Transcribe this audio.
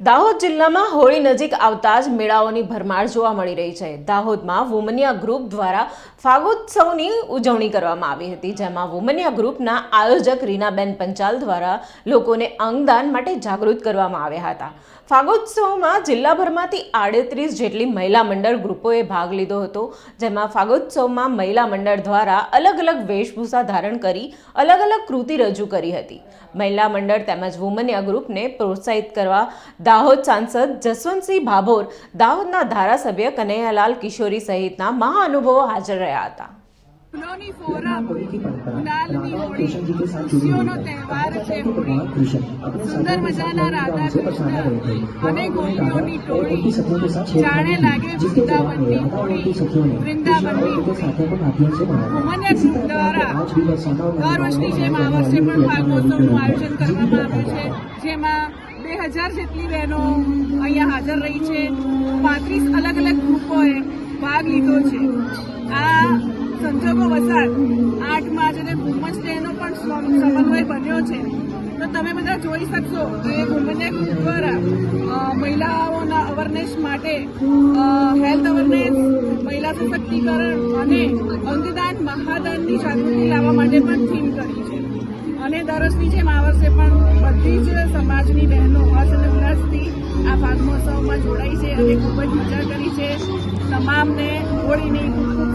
દાહોદ જિલ્લામાં હોળી નજીક આવતા જ મેળાઓની ભરમાર જોવા મળી રહી છે. દાહોદમાં વુમનિયા ગ્રુપ દ્વારા ફાગોત્સવની ઉજવણી કરવામાં આવી હતી, જેમાં વુમનિયા ગ્રુપના આયોજક રીનાબેન પંચાલ દ્વારા લોકોને અંગદાન માટે જાગૃત કરવામાં આવ્યા હતા. ફાગોત્સવમાં જિલ્લાભરમાંથી આડત્રીસ જેટલી મહિલા મંડળ ગ્રુપોએ ભાગ લીધો હતો, જેમાં ફાગોત્સવમાં મહિલા મંડળ દ્વારા અલગ અલગ વેશભૂષા ધારણ કરી અલગ અલગ કૃતિ રજૂ કરી હતી. મહિલા મંડળ તેમજ વુમનિયા ગ્રુપને પ્રોત્સાહિત કરવા દાહોદ સાંસદ જસવંતસિંહ ભાભોર દાહોદના ધારાસભ્ય કનૈયાલાલ કિશોરી સહિતના મહાનુભવો હાજર રહ્યા હતા. ફૂલોની ફોરમ ગુલાલની હોળી ખુશીઓનો તહેવાર છે હોળી. સુંદર મજાના રાધા કૃષ્ણ અને ગોપીઓની ટોળી જાણે લાગે વૃંદાવનની હોળી વૃંદાવનની હોળી ઉમન્યા દ્વારા દર વર્ષની જેમ આ વર્ષે પણ ભાગવતોનું આયોજન કરવામાં હજાર જેટલી બહેનો અહીંયા હાજર રહી છે. પાંત્રીસ અલગ અલગ ગ્રુપોએ ભાગ લીધો છે. આ સંજોગો વસાત આઠમાં માર્ચ અને વુમન્સ ડેનો પણ સમ- સમન્વય બન્યો છે. તો તમે બધા જોઈ શકશો કે વુમન ગ્રુપ દ્વારા મહિલાઓના અવેરનેસ માટે હેલ્થ અવેરનેસ મહિલા સશક્તિકરણ અને અંગદાન મહાદાનની જાગૃતિ લાવવા માટે પણ થીમ કરી છે. અને દરસની જેમ આ વર્ષે પણ બધી જ મહોત્સવમાં જોડાઈ છે અને ખૂબ જ મજા કરી છે. તમામને હોળીની ખૂબ ખૂબ